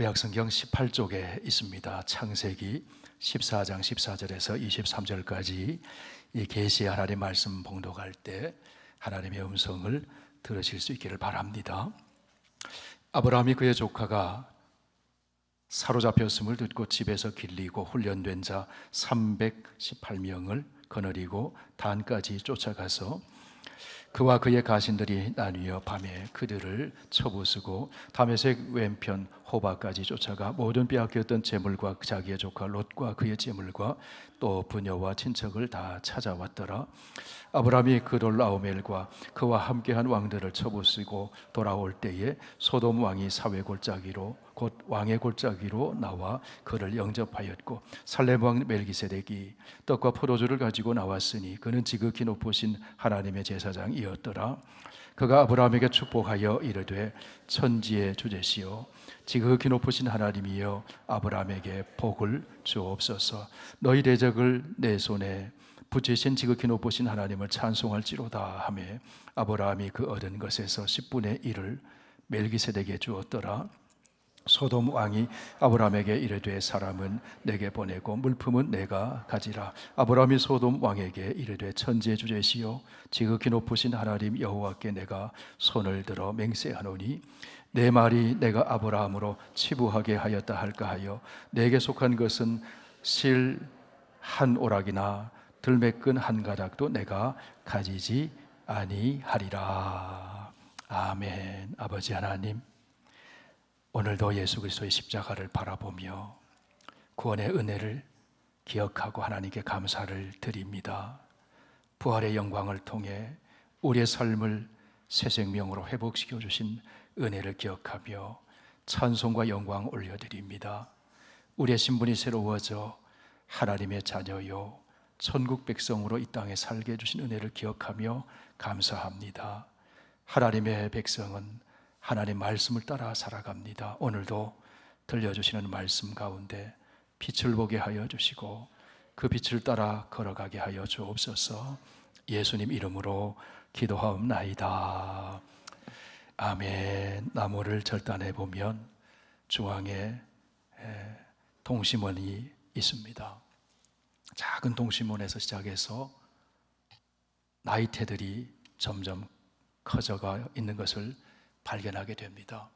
구약성경 18쪽에 있습니다. 창세기 14장 14절에서 23절까지 이 계시 하나님 말씀 봉독할 때 하나님의 음성을 들으실 수 있기를 바랍니다. 아브라함이 그의 조카가 사로잡혔음을 듣고 집에서 길리고 훈련된 자 318명을 거느리고 단까지 쫓아가서 그와 그의 가신들이 나뉘어 밤에 그들을 쳐부수고 다메섹 왼편 호바까지 쫓아가 모든 빼앗겼던 재물과 자기의 조카 롯과 그의 재물과 또 부녀와 친척을 다 찾아왔더라. 아브라함이 그돌 라오멜과 그와 함께한 왕들을 쳐부수고 돌아올 때에 소돔 왕이 사회 골짜기로 곧 왕의 골짜기로 나와 그를 영접하였고 살렘 왕 멜기세덱이 떡과 포도주를 가지고 나왔으니 그는 지극히 높으신 하나님의 제사장이었더라. 그가 아브라함에게 축복하여 이르되 천지의 주제시요 지 극히 높으신 하나님이여 아브라함에게 복을 주옵소서. 너희 대적을 내 손에 붙이신 지극히 높으신 하나님을 찬송할지로다 하매 아브라함이 그 얻은 것에서 10분의 1을 멜기세덱에 주었더라. 소돔 왕이 아브라함에게 이르되 사람은 내게 보내고 물품은 내가 가지라. 아브라함이 소돔 왕에게 이르되 천지의 주제시요. 지극히 높으신 하나님 여호와께 내가 손을 들어 맹세하노니 내 말이 내가 아브라함으로 치부하게 하였다 할까 하여 내게 속한 것은 실 한 오락이나 들매끈 한 가닥도 내가 가지지 아니하리라 아멘 아버지 하나님 오늘도 예수 그리스도의 십자가를 바라보며 구원의 은혜를 기억하고 하나님께 감사를 드립니다. 부활의 영광을 통해 우리의 삶을 새 생명으로 회복시켜 주신 은혜를 기억하며 찬송과 영광 올려드립니다. 우리의 신분이 새로워져 하나님의 자녀요 천국 백성으로 이 땅에 살게 해주신 은혜를 기억하며 감사합니다. 하나님의 백성은 하나님 말씀을 따라 살아갑니다. 오늘도 들려주시는 말씀 가운데 빛을 보게 하여 주시고 그 빛을 따라 걸어가게 하여 주옵소서 예수님 이름으로 기도하옵나이다. 아멘. 나무를 절단해 보면 중앙에 동심원이 있습니다. 작은 동심원에서 시작해서 나이테들이 점점 커져가 있는 것을 발견하게 됩니다.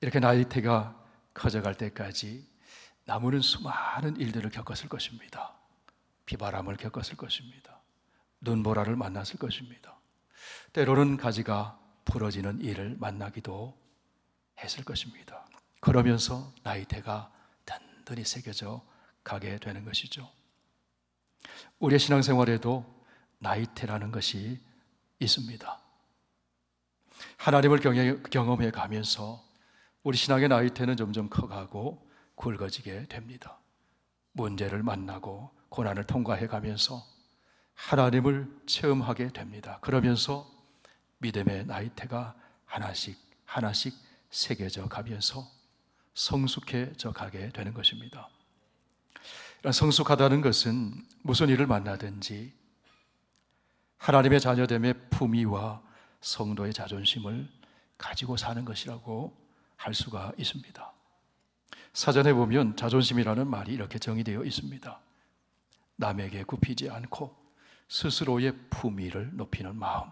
이렇게 나이테가 커져갈 때까지 나무는 수많은 일들을 겪었을 것입니다. 비바람을 겪었을 것입니다. 눈보라를 만났을 것입니다. 때로는 가지가 부러지는 일을 만나기도 했을 것입니다. 그러면서 나이테가 단단히 새겨져 가게 되는 것이죠. 우리의 신앙생활에도 나이테라는 것이 있습니다. 하나님을 경험해 가면서 우리 신앙의 나이테는 점점 커가고 굵어지게 됩니다. 문제를 만나고 고난을 통과해 가면서 하나님을 체험하게 됩니다. 그러면서 믿음의 나이테가 하나씩 하나씩 새겨져 가면서 성숙해져 가게 되는 것입니다. 성숙하다는 것은 무슨 일을 만나든지 하나님의 자녀됨의 품위와 성도의 자존심을 가지고 사는 것이라고 할 수가 있습니다. 사전에 보면 자존심이라는 말이 이렇게 정의되어 있습니다. 남에게 굽히지 않고 스스로의 품위를 높이는 마음.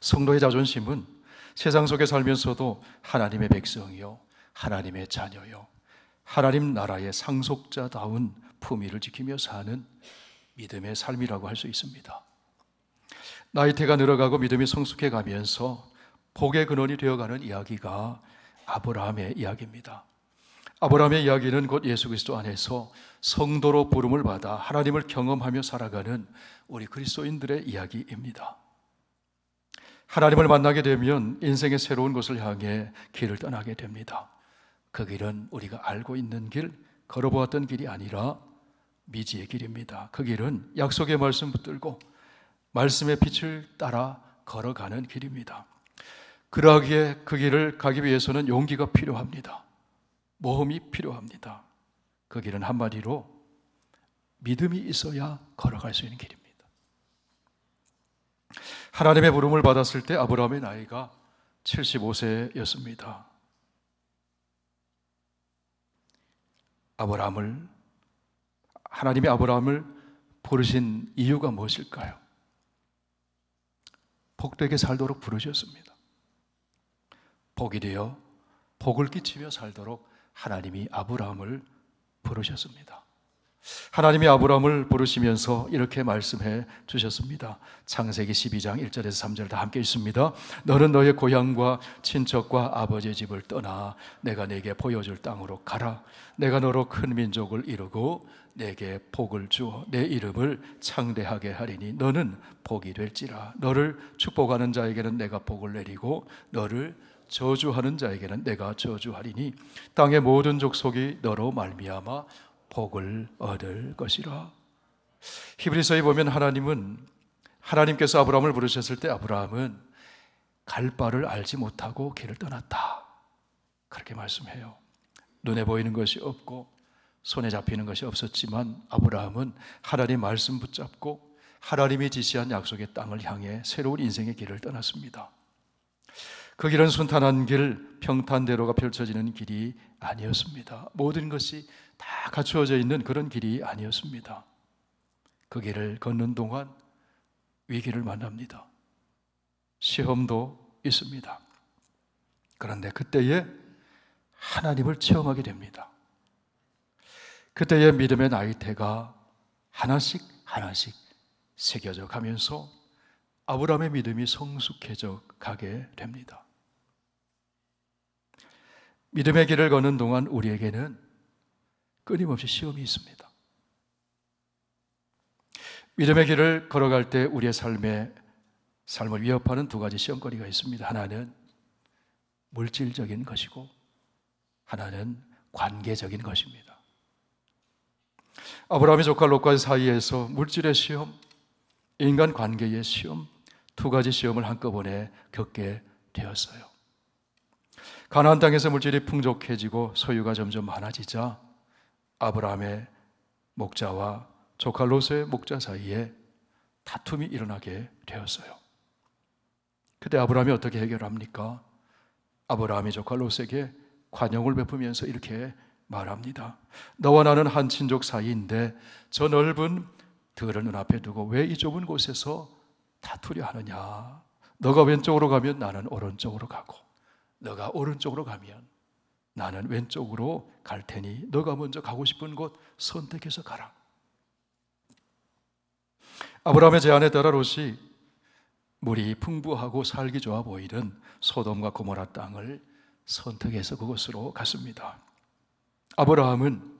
성도의 자존심은 세상 속에 살면서도 하나님의 백성이요, 하나님의 자녀요, 하나님 나라의 상속자다운 품위를 지키며 사는 믿음의 삶이라고 할 수 있습니다. 나이테가 늘어가고 믿음이 성숙해 가면서 복의 근원이 되어가는 이야기가 아브라함의 이야기입니다. 아브라함의 이야기는 곧 예수 그리스도 안에서 성도로 부름을 받아 하나님을 경험하며 살아가는 우리 그리스도인들의 이야기입니다. 하나님을 만나게 되면 인생의 새로운 곳을 향해 길을 떠나게 됩니다. 그 길은 우리가 알고 있는 길, 걸어보았던 길이 아니라 미지의 길입니다. 그 길은 약속의 말씀 붙들고 말씀의 빛을 따라 걸어가는 길입니다. 그러기에 그 길을 가기 위해서는 용기가 필요합니다. 모험이 필요합니다. 그 길은 한마디로 믿음이 있어야 걸어갈 수 있는 길입니다. 하나님의 부름을 받았을 때 아브라함의 나이가 75세였습니다. 아브라함을 하나님이 아브라함을 부르신 이유가 무엇일까요? 복되게 살도록 부르셨습니다. 복이 되어 복을 끼치며 살도록 하나님이 아브라함을 부르셨습니다. 하나님이 아브라함을 부르시면서 이렇게 말씀해 주셨습니다. 창세기 12장 1절에서 3절 다 함께 있습니다. 너는 너의 고향과 친척과 아버지의 집을 떠나 내가 내게 보여줄 땅으로 가라. 내가 너로 큰 민족을 이루고 내게 복을 주어 내 이름을 창대하게 하리니 너는 복이 될지라. 너를 축복하는 자에게는 내가 복을 내리고 너를 저주하는 자에게는 내가 저주하리니 땅의 모든 족속이 너로 말미암아 복을 얻을 것이라. 히브리서에 보면 하나님은 하나님께서 아브라함을 부르셨을 때 아브라함은 갈 바를 알지 못하고 길을 떠났다. 그렇게 말씀해요. 눈에 보이는 것이 없고 손에 잡히는 것이 없었지만 아브라함은 하나님 말씀 붙잡고 하나님이 지시한 약속의 땅을 향해 새로운 인생의 길을 떠났습니다. 그 길은 순탄한 길, 평탄대로가 펼쳐지는 길이 아니었습니다. 모든 것이 다 갖추어져 있는 그런 길이 아니었습니다. 그 길을 걷는 동안 위기를 만납니다. 시험도 있습니다. 그런데 그때에 하나님을 체험하게 됩니다. 그때의 믿음의 나이테가 하나씩 하나씩 새겨져 가면서 아브라함의 믿음이 성숙해져 가게 됩니다. 믿음의 길을 걷는 동안 우리에게는 끊임없이 시험이 있습니다. 믿음의 길을 걸어갈 때 우리의 삶에 삶을 위협하는 두 가지 시험거리가 있습니다. 하나는 물질적인 것이고 하나는 관계적인 것입니다. 아브라함의 조카 롯과 사이에서 물질의 시험, 인간 관계의 시험 두 가지 시험을 한꺼번에 겪게 되었어요. 가나안 땅에서 물질이 풍족해지고 소유가 점점 많아지자 아브라함의 목자와 조카 롯의 목자 사이에 다툼이 일어나게 되었어요. 그때 아브라함이 어떻게 해결합니까? 아브라함이 조카 롯에게 관용을 베푸면서 이렇게 말합니다. 너와 나는 한 친족 사이인데 저 넓은 들을 눈앞에 두고 왜 이 좁은 곳에서 다투려 하느냐? 너가 왼쪽으로 가면 나는 오른쪽으로 가고 너가 오른쪽으로 가면 나는 왼쪽으로 갈 테니 너가 먼저 가고 싶은 곳 선택해서 가라. 아브라함의 제안에 따라 롯이 물이 풍부하고 살기 좋아 보이는 소돔과 고모라 땅을 선택해서 그곳으로 갔습니다. 아브라함은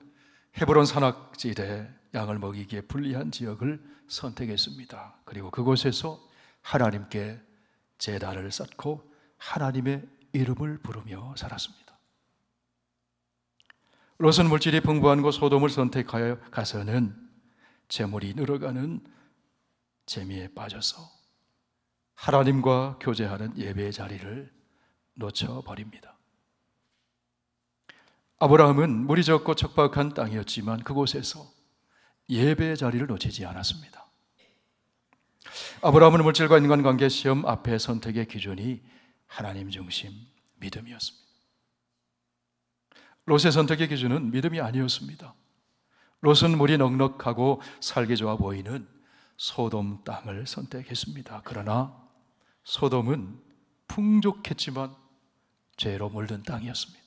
헤브론 산악지대 양을 먹이기에 불리한 지역을 선택했습니다. 그리고 그곳에서 하나님께 제단을 쌓고 하나님의 이름을 부르며 살았습니다. 롯은 물질이 풍부한 곳 소돔을 선택하여 가서는 재물이 늘어가는 재미에 빠져서 하나님과 교제하는 예배의 자리를 놓쳐버립니다. 아브라함은 물이 적고 척박한 땅이었지만 그곳에서 예배의 자리를 놓치지 않았습니다. 아브라함은 물질과 인간관계 시험 앞에 선택의 기준이 하나님 중심 믿음이었습니다. 롯의 선택의 기준은 믿음이 아니었습니다. 롯은 물이 넉넉하고 살기 좋아 보이는 소돔 땅을 선택했습니다. 그러나 소돔은 풍족했지만 죄로 물든 땅이었습니다.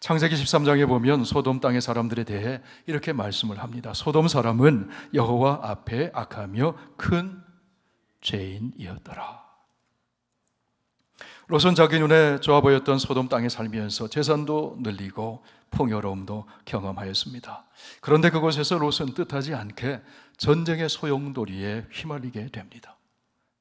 창세기 13장에 보면 소돔 땅의 사람들에 대해 이렇게 말씀을 합니다. 소돔 사람은 여호와 앞에 악하며 큰 죄인이었더라. 롯은 자기 눈에 좋아 보였던 소돔 땅에 살면서 재산도 늘리고 풍요로움도 경험하였습니다. 그런데 그곳에서 롯은 뜻하지 않게 전쟁의 소용돌이에 휘말리게 됩니다.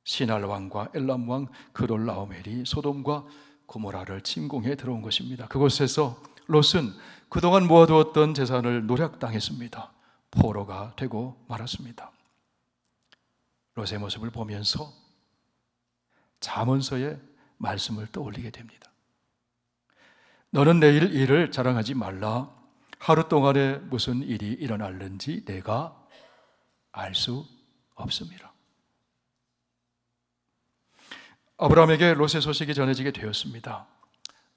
시날 왕과 엘람 왕 그돌라오멜이 소돔과 고모라를 침공해 들어온 것입니다. 그곳에서 롯은 그동안 모아두었던 재산을 노략당했습니다. 포로가 되고 말았습니다. 롯의 모습을 보면서 잠언서에 말씀을 떠올리게 됩니다. 너는 내일 일을 자랑하지 말라. 하루 동안에 무슨 일이 일어날는지 내가 알 수 없습니다. 아브라함에게 롯의 소식이 전해지게 되었습니다.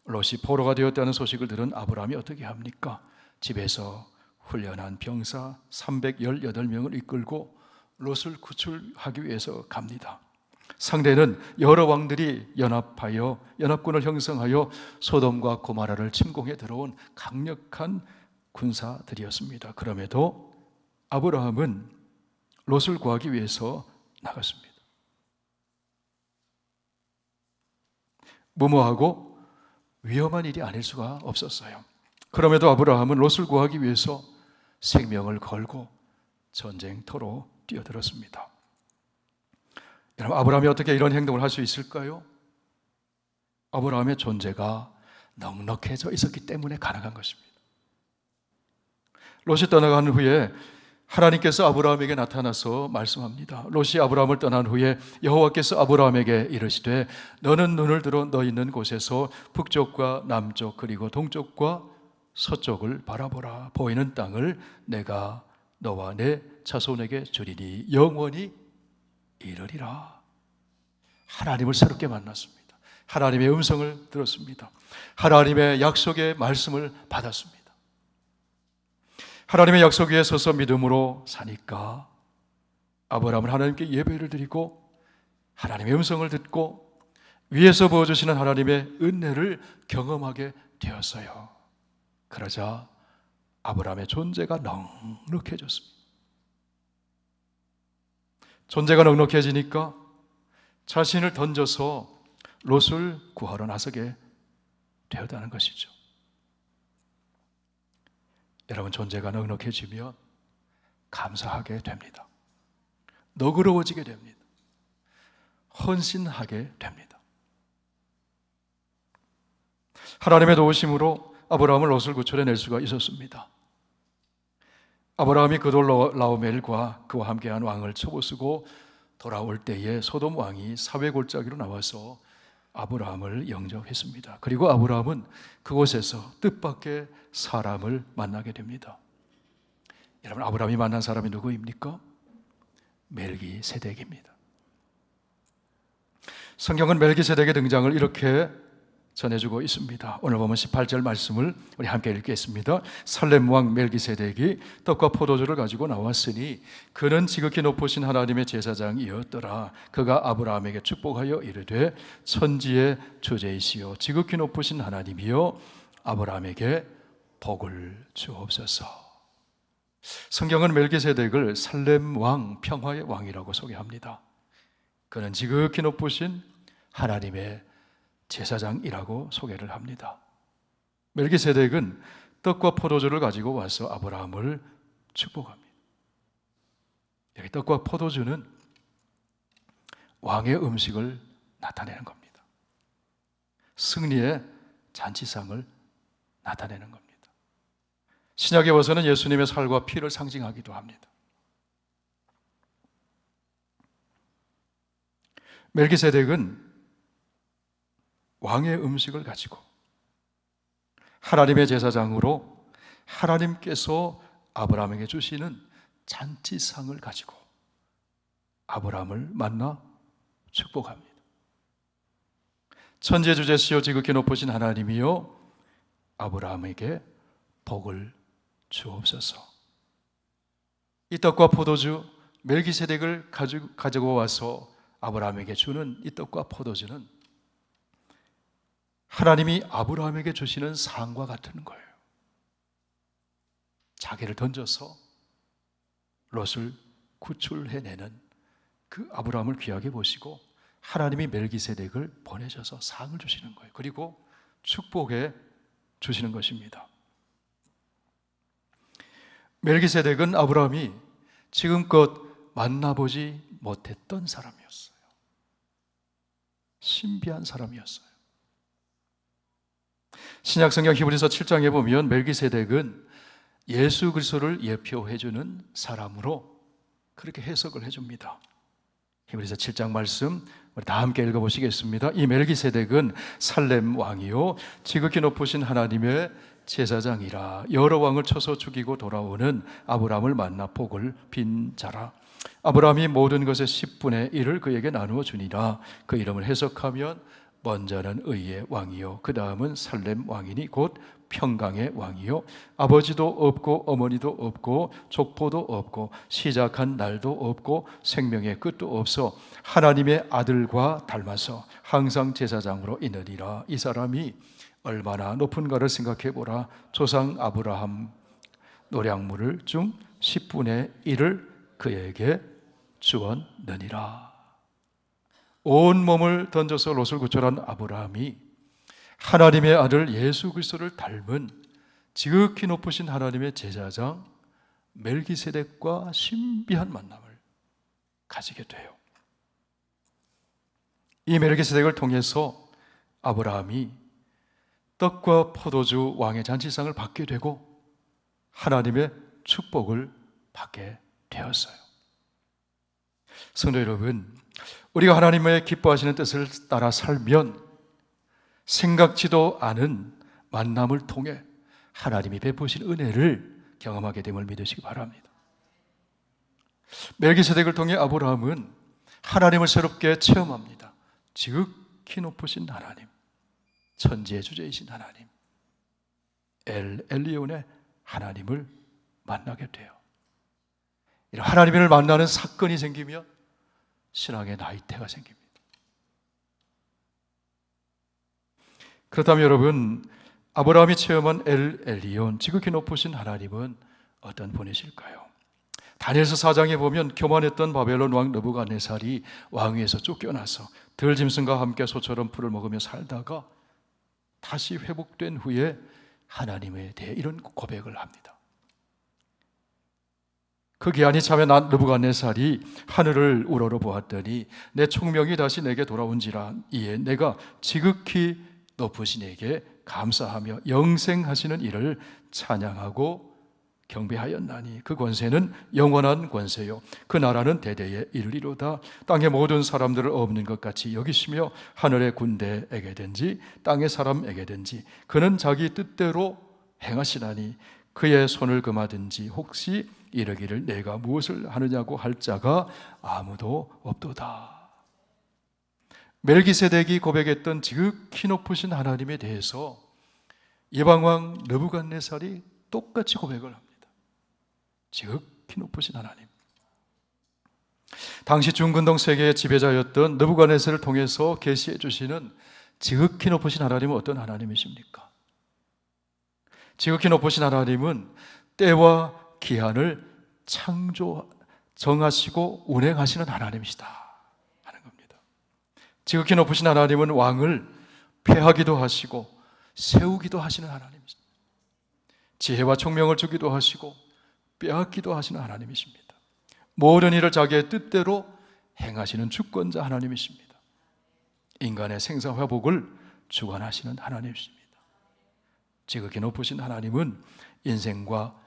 롯이 포로가 되었다는 소식을 들은 아브라함이 어떻게 합니까? 집에서 훈련한 병사 318명을 이끌고 롯을 구출하기 위해서 갑니다. 상대는 여러 왕들이 연합하여 연합군을 형성하여 소돔과 고마라를 침공해 들어온 강력한 군사들이었습니다. 그럼에도 아브라함은 롯을 구하기 위해서 나갔습니다. 무모하고 위험한 일이 아닐 수가 없었어요. 그럼에도 아브라함은 롯을 구하기 위해서 생명을 걸고 전쟁터로 뛰어들었습니다. 여러분, 아브라함이 어떻게 이런 행동을 할 수 있을까요? 아브라함의 존재가 넉넉해져 있었기 때문에 가능한 것입니다. 롯이 떠나간 후에 하나님께서 아브라함에게 나타나서 말씀합니다. 롯이 아브라함을 떠난 후에 여호와께서 아브라함에게 이르시되 너는 눈을 들어 너 있는 곳에서 북쪽과 남쪽 그리고 동쪽과 서쪽을 바라보라 보이는 땅을 내가 너와 내 자손에게 주리니 영원히 이르리라. 하나님을 새롭게 만났습니다. 하나님의 음성을 들었습니다. 하나님의 약속의 말씀을 받았습니다. 하나님의 약속 위에 서서 믿음으로 사니까 아브라함은 하나님께 예배를 드리고 하나님의 음성을 듣고 위에서 부어주시는 하나님의 은혜를 경험하게 되었어요. 그러자 아브라함의 존재가 넉넉해졌습니다. 존재가 넉넉해지니까 자신을 던져서 롯을 구하러 나서게 되었다는 것이죠. 여러분 존재가 넉넉해지면 감사하게 됩니다. 너그러워지게 됩니다. 헌신하게 됩니다. 하나님의 도우심으로 아브라함을 롯을 구출해낼 수가 있었습니다. 아브라함이 그돌 라오멜과 그와 함께한 왕을 쳐부수고 돌아올 때에 소돔 왕이 사회 골짜기로 나와서 아브라함을 영접했습니다. 그리고 아브라함은 그곳에서 뜻밖의 사람을 만나게 됩니다. 여러분 아브라함이 만난 사람이 누구입니까? 멜기세덱입니다. 성경은 멜기세덱의 등장을 이렇게 전해주고 있습니다. 오늘 보면 18절 말씀을 우리 함께 읽겠습니다. 살렘 왕 멜기세덱이 떡과 포도주를 가지고 나왔으니 그는 지극히 높으신 하나님의 제사장이었더라. 그가 아브라함에게 축복하여 이르되 천지의 주제이시요 지극히 높으신 하나님이요 아브라함에게 복을 주옵소서. 성경은 멜기세덱을 살렘 왕 평화의 왕이라고 소개합니다. 그는 지극히 높으신 하나님의 제사장이라고 소개를 합니다. 멜기세덱은 떡과 포도주를 가지고 와서 아브라함을 축복합니다. 여기 떡과 포도주는 왕의 음식을 나타내는 겁니다. 승리의 잔치상을 나타내는 겁니다. 신약에 와서는 예수님의 살과 피를 상징하기도 합니다. 멜기세덱은 왕의 음식을 가지고 하나님의 제사장으로 하나님께서 아브라함에게 주시는 잔치상을 가지고 아브라함을 만나 축복합니다. 천재 주제시오 지극히 높으신 하나님이요 아브라함에게 복을 주옵소서. 이 떡과 포도주 멜기세덱을 가지고 와서 아브라함에게 주는 이 떡과 포도주는 하나님이 아브라함에게 주시는 상과 같은 거예요. 자기를 던져서 롯을 구출해내는 그 아브라함을 귀하게 보시고 하나님이 멜기세덱을 보내셔서 상을 주시는 거예요. 그리고 축복해 주시는 것입니다. 멜기세덱은 아브라함이 지금껏 만나보지 못했던 사람이었어요. 신비한 사람이었어요. 신약 성경 히브리서 7장에 보면 멜기세덱은 예수 그리스도를 예표해 주는 사람으로 그렇게 해석을 해 줍니다. 히브리서 7장 말씀 우리 다 함께 읽어 보시겠습니다. 이 멜기세덱은 살렘 왕이요 지극히 높으신 하나님의 제사장이라 여러 왕을 쳐서 죽이고 돌아오는 아브라함을 만나 복을 빈 자라. 아브라함이 모든 것의 10분의 1을 그에게 나누어 주니라. 그 이름을 해석하면 먼저는 의의 왕이요. 그 다음은 살렘 왕이니 곧 평강의 왕이요. 아버지도 없고 어머니도 없고 족보도 없고 시작한 날도 없고 생명의 끝도 없어 하나님의 아들과 닮아서 항상 제사장으로 있느니라. 이 사람이 얼마나 높은가를 생각해 보라. 조상 아브라함 노량물을 중 10분의 1을 그에게 주었느니라 온 몸을 던져서 롯을 구출한 아브라함이 하나님의 아들 예수 그리스도를 닮은 지극히 높으신 하나님의 제사장 멜기세덱과 신비한 만남을 가지게 돼요. 이 멜기세덱을 통해서 아브라함이 떡과 포도주 왕의 잔치상을 받게 되고 하나님의 축복을 받게 되었어요. 성도 여러분, 우리가 하나님의 기뻐하시는 뜻을 따라 살면 생각지도 않은 만남을 통해 하나님이 베푸신 은혜를 경험하게 됨을 믿으시기 바랍니다. 멜기세덱을 통해 아브라함은 하나님을 새롭게 체험합니다. 지극히 높으신 하나님, 천지의 주제이신 하나님, 엘 엘리온의 하나님을 만나게 돼요. 이런 하나님을 만나는 사건이 생기면 신앙의 나이테가 생깁니다. 그렇다면 여러분, 아브라함이 체험한 엘 엘리온, 지극히 높으신 하나님은 어떤 분이실까요? 다니엘서 4장에 보면 교만했던 바벨론 왕 느부갓네살이 왕위에서 쫓겨나서 들짐승과 함께 소처럼 풀을 먹으며 살다가 다시 회복된 후에 하나님에 대해 이런 고백을 합니다. 그 기한이 참에 난 느부갓네살이 하늘을 우러러 보았더니 내 총명이 다시 내게 돌아온지라 이에 내가 지극히 높으신 에게 감사하며 영생하시는 이를 찬양하고 경배하였나니 그 권세는 영원한 권세요. 그 나라는 대대에 이르리로다. 땅의 모든 사람들을 없는 것 같이 여기시며 하늘의 군대에게든지 땅의 사람에게든지 그는 자기 뜻대로 행하시나니 그의 손을 금하든지 혹시 이르기를 내가 무엇을 하느냐고 할 자가 아무도 없도다. 멜기세덱이 고백했던 지극히 높으신 하나님에 대해서 예방왕 느부갓네살이 똑같이 고백을 합니다. 지극히 높으신 하나님. 당시 중근동 세계의 지배자였던 느부갓네살을 통해서 계시해 주시는 지극히 높으신 하나님은 어떤 하나님이십니까? 지극히 높으신 하나님은 때와 기한을 창조 정하시고 운행하시는 하나님이시다 하는 겁니다. 지극히 높으신 하나님은 왕을 폐하기도 하시고 세우기도 하시는 하나님이십니다. 지혜와 총명을 주기도 하시고 빼앗기도 하시는 하나님이십니다. 모든 일을 자기의 뜻대로 행하시는 주권자 하나님이십니다. 인간의 생사 회복을 주관하시는 하나님이십니다. 지극히 높으신 하나님은 인생과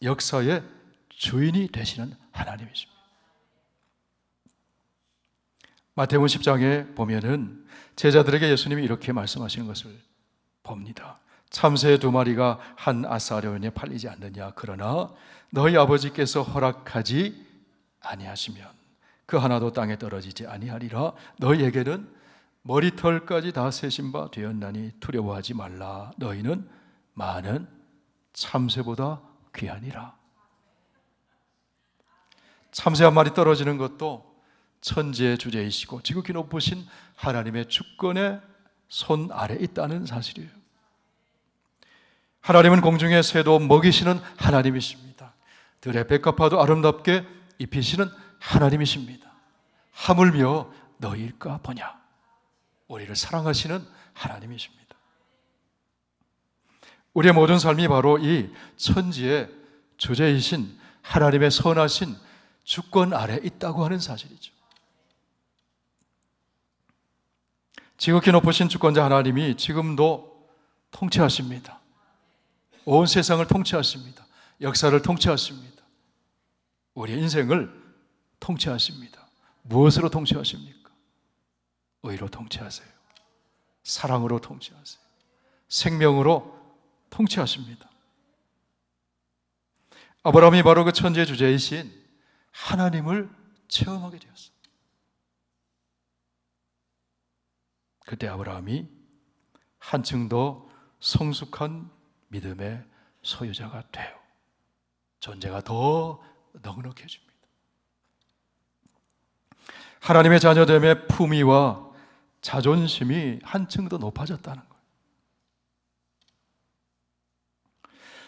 역사의 주인이 되시는 하나님이십니다. 마태복음 10장에 보면은 제자들에게 예수님이 이렇게 말씀하시는 것을 봅니다. 참새 두 마리가 한 아사료원에 팔리지 않느냐 그러나 너희 아버지께서 허락하지 아니하시면 그 하나도 땅에 떨어지지 아니하리라 너희에게는 머리털까지 다 세신 바 되었나니 두려워하지 말라 너희는 많은 참새보다 귀하니라 참새 한 마리 떨어지는 것도 천지의 주제이시고 지극히 높으신 하나님의 주권의 손 아래 있다는 사실이에요. 하나님은 공중의 새도 먹이시는 하나님이십니다. 들의 백합화도 아름답게 입히시는 하나님이십니다. 하물며 너희일까 보냐. 우리를 사랑하시는 하나님이십니다. 우리의 모든 삶이 바로 이 천지의 주제이신 하나님의 선하신 주권 아래 있다고 하는 사실이죠. 지극히 높으신 주권자 하나님이 지금도 통치하십니다. 온 세상을 통치하십니다. 역사를 통치하십니다. 우리 인생을 통치하십니다. 무엇으로 통치하십니까? 의로 통치하세요. 사랑으로 통치하세요. 생명으로 통치하십니다. 아브라함이 바로 그 천지의 주제이신 하나님을 체험하게 되었습니다. 그때 아브라함이 한층 더 성숙한 믿음의 소유자가 돼요. 존재가 더 넉넉해집니다. 하나님의 자녀됨의 품위와 자존심이 한층 더 높아졌다는 거예요.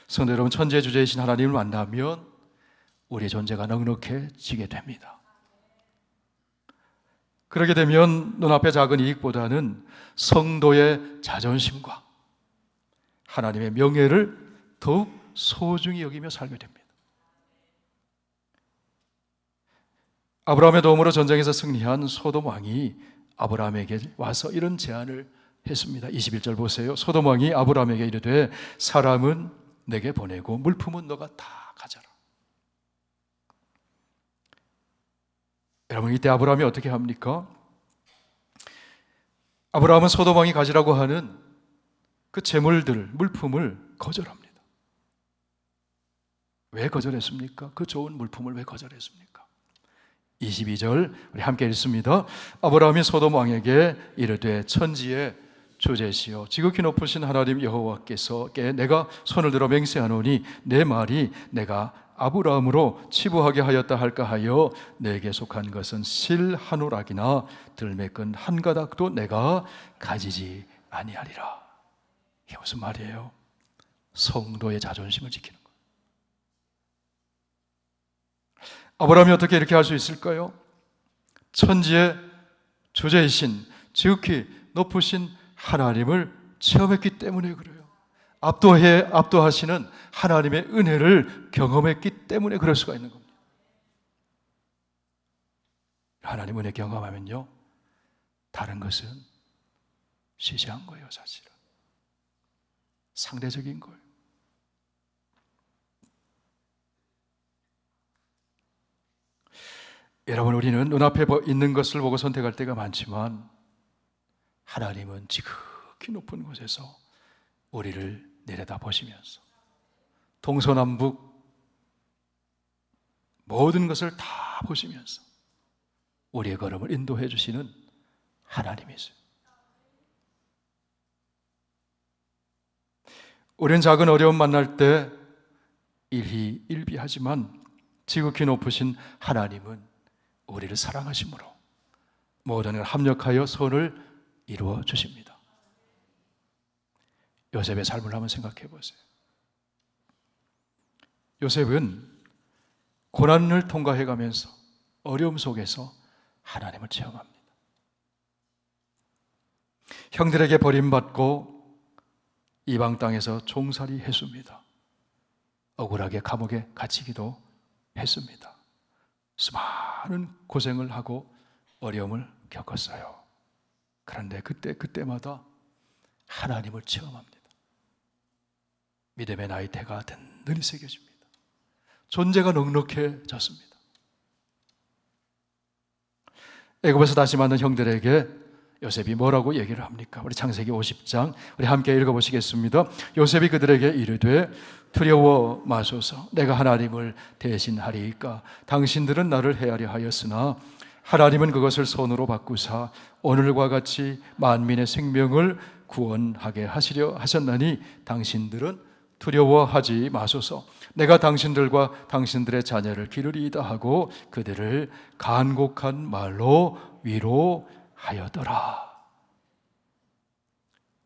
성도 여러분, 천재 주제이신 하나님을 만나면 우리의 존재가 넉넉해지게 됩니다. 그렇게 되면 눈앞의 작은 이익보다는 성도의 자존심과 하나님의 명예를 더욱 소중히 여기며 살게 됩니다. 아브라함의 도움으로 전쟁에서 승리한 소돔 왕이 아브라함에게 와서 이런 제안을 했습니다. 21절 보세요. 소돔 왕이 아브라함에게 이르되 사람은 내게 보내고 물품은 너가 다 가져라. 여러분 이때 아브라함이 어떻게 합니까? 아브라함은 소돔 왕이 가지라고 하는 그 재물들, 물품을 거절합니다. 왜 거절했습니까? 그 좋은 물품을 왜 거절했습니까? 22절 우리 함께 읽습니다. 아브라함이 소돔 왕에게 이르되 천지의 주제시여 지극히 높으신 하나님 여호와께서께 내가 손을 들어 맹세하노니 내 말이 내가 아브라함으로 치부하게 하였다 할까 하여 내게 속한 것은 실한 오락이나 들매끈 한 가닥도 내가 가지지 아니하리라. 이게 무슨 말이에요? 성도의 자존심을 지키는 거예요. 아브라함이 어떻게 이렇게 할 수 있을까요? 천지의 주제이신 지극히 높으신 하나님을 체험했기 때문에 그래요. 압도해 압도하시는 하나님의 은혜를 경험했기 때문에 그럴 수가 있는 겁니다. 하나님 은혜 경험하면요, 다른 것은 시시한 거예요, 사실은. 상대적인 거예요. 여러분, 우리는 눈앞에 있는 것을 보고 선택할 때가 많지만, 하나님은 지극히 높은 곳에서 우리를 내려다 보시면서, 동서남북 모든 것을 다 보시면서, 우리의 걸음을 인도해 주시는 하나님이세요. 우리는 작은 어려움 만날 때 일희 일비하지만 지극히 높으신 하나님은 우리를 사랑하심으로 모든 걸 합력하여 손을 이루어 주십니다. 요셉의 삶을 한번 생각해 보세요. 요셉은 고난을 통과해 가면서 어려움 속에서 하나님을 체험합니다. 형들에게 버림받고 이방 땅에서 종살이 했습니다. 억울하게 감옥에 갇히기도 했습니다. 수많은 고생을 하고 어려움을 겪었어요. 그런데 그때 그때마다 하나님을 체험합니다. 믿음의 나이테가 든든히 새겨집니다. 존재가 넉넉해졌습니다. 애굽에서 다시 만난 형들에게 요셉이 뭐라고 얘기를 합니까? 우리 창세기 50장 우리 함께 읽어 보시겠습니다. 요셉이 그들에게 이르되 두려워 마소서 내가 하나님을 대신하리이까 당신들은 나를 헤아려 하였으나 하나님은 그것을 손으로 바꾸사 오늘과 같이 만민의 생명을 구원하게 하시려 하셨나니 당신들은 두려워하지 마소서 내가 당신들과 당신들의 자녀를 기르리이다 하고 그들을 간곡한 말로 위로하였더라.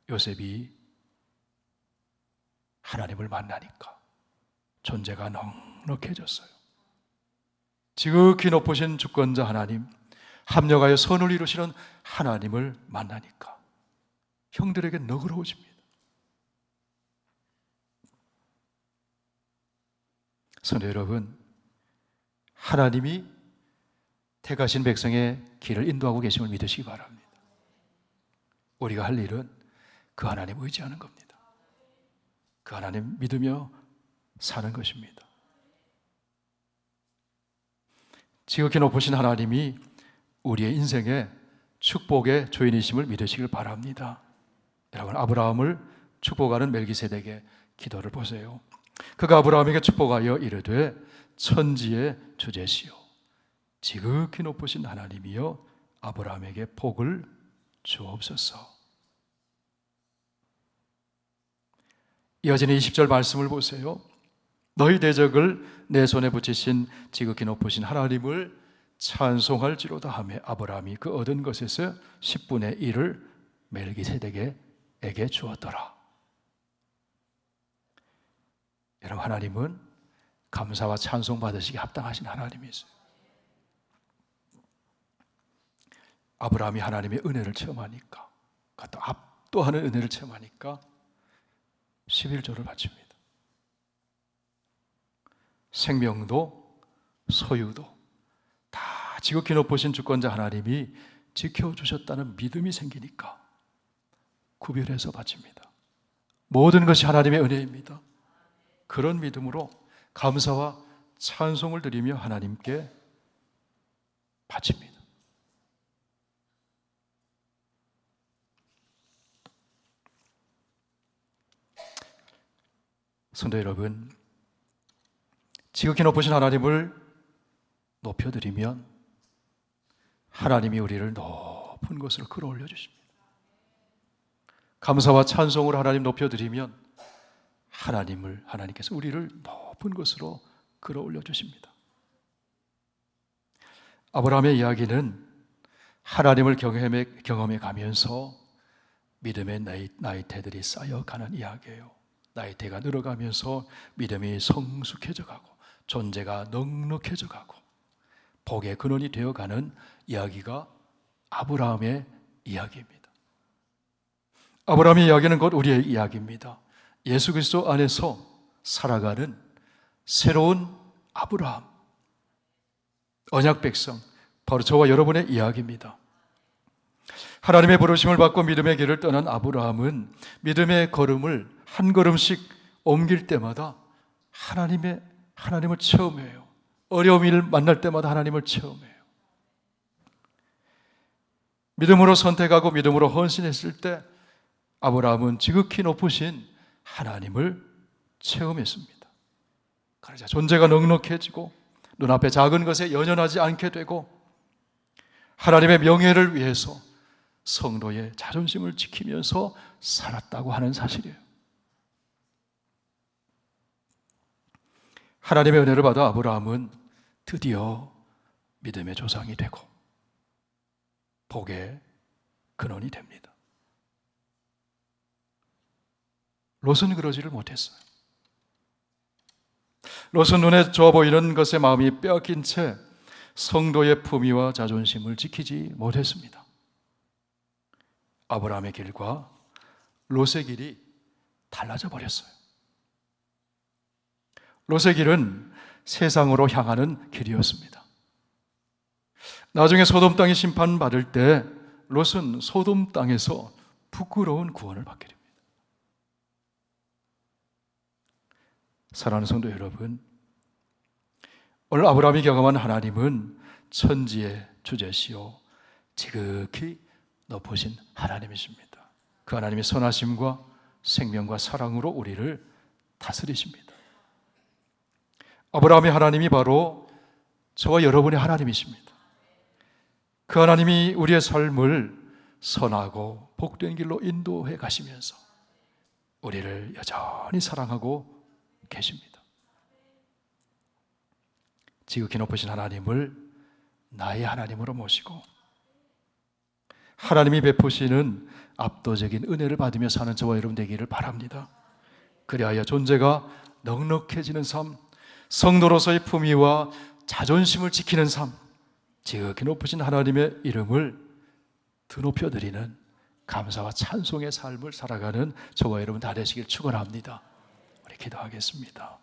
요셉이 하나님을 만나니까 존재가 넉넉해졌어요. 지극히 높으신 주권자 하나님, 합력하여 선을 이루시는 하나님을 만나니까 형들에게 너그러워집니다. 성도 여러분, 하나님이 택하신 백성의 길을 인도하고 계심을 믿으시기 바랍니다. 우리가 할 일은 그 하나님 의지하는 겁니다. 그 하나님 믿으며 사는 것입니다. 지극히 높으신 하나님이 우리의 인생의 축복의 주인이심을 믿으시길 바랍니다. 여러분 아브라함을 축복하는 멜기세덱의 기도를 보세요. 그가 아브라함에게 축복하여 이르되 천지의 주제시요 지극히 높으신 하나님이여 아브라함에게 복을 주옵소서. 이어지는 20절 말씀을 보세요. 너희 대적을 내 손에 붙이신 지극히 높으신 하나님을 찬송할지로다 하며 아브라함이 그 얻은 것에서 10분의 1을 멜기세덱에게 주었더라. 여러분 하나님은 감사와 찬송 받으시기 합당하신 하나님이세요. 아브라함이 하나님의 은혜를 체험하니까 그것도 압도하는 은혜를 체험하니까 11조를 바칩니다. 생명도 소유도 다 지극히 높으신 주권자 하나님이 지켜주셨다는 믿음이 생기니까 구별해서 바칩니다. 모든 것이 하나님의 은혜입니다. 그런 믿음으로 감사와 찬송을 드리며 하나님께 바칩니다. 성도 여러분, 지극히 높으신 하나님을 높여드리면 하나님이 우리를 높은 곳으로 끌어올려 주십니다. 감사와 찬송으로 하나님 높여드리면 하나님을 하나님께서 우리를 높은 곳으로 끌어올려 주십니다. 아브라함의 이야기는 하나님을 경험해, 경험해 가면서 믿음의 나이, 나이테들이 쌓여가는 이야기예요. 나이테가 늘어가면서 믿음이 성숙해져 가고 존재가 넉넉해져 가고 복의 근원이 되어 가는 이야기가 아브라함의 이야기입니다. 아브라함의 이야기는 곧 우리의 이야기입니다. 예수 그리스도 안에서 살아가는 새로운 아브라함, 언약 백성, 바로 저와 여러분의 이야기입니다. 하나님의 부르심을 받고 믿음의 길을 떠난 아브라함은 믿음의 걸음을 한 걸음씩 옮길 때마다 하나님의 하나님을 체험해요. 어려움을 만날 때마다 하나님을 체험해요. 믿음으로 선택하고 믿음으로 헌신했을 때 아브라함은 지극히 높으신 하나님을 체험했습니다. 그러자 존재가 넉넉해지고 눈앞에 작은 것에 연연하지 않게 되고 하나님의 명예를 위해서 성도의 자존심을 지키면서 살았다고 하는 사실이에요. 하나님의 은혜를 받아 아브라함은 드디어 믿음의 조상이 되고 복의 근원이 됩니다. 롯은 그러지를 못했어요. 롯은 눈에 좋아 보이는 것에 마음이 빼앗긴 채 성도의 품위와 자존심을 지키지 못했습니다. 아브라함의 길과 롯의 길이 달라져 버렸어요. 롯의 길은 세상으로 향하는 길이었습니다. 나중에 소돔 땅이 심판받을 때 롯은 소돔 땅에서 부끄러운 구원을 받게 됩니다. 사랑하는 성도 여러분, 오늘 아브라함이 경험한 하나님은 천지의 주제시요 지극히 높으신 하나님이십니다. 그 하나님의 선하심과 생명과 사랑으로 우리를 다스리십니다. 아브라함의 하나님이 바로 저와 여러분의 하나님이십니다. 그 하나님이 우리의 삶을 선하고 복된 길로 인도해 가시면서 우리를 여전히 사랑하고 계십니다. 지극히 높으신 하나님을 나의 하나님으로 모시고 하나님이 베푸시는 압도적인 은혜를 받으며 사는 저와 여러분 되기를 바랍니다. 그리하여 존재가 넉넉해지는 삶, 성도로서의 품위와 자존심을 지키는 삶, 지극히 높으신 하나님의 이름을 드높여 드리는 감사와 찬송의 삶을 살아가는 저와 여러분 다 되시길 축원합니다. 우리 기도하겠습니다.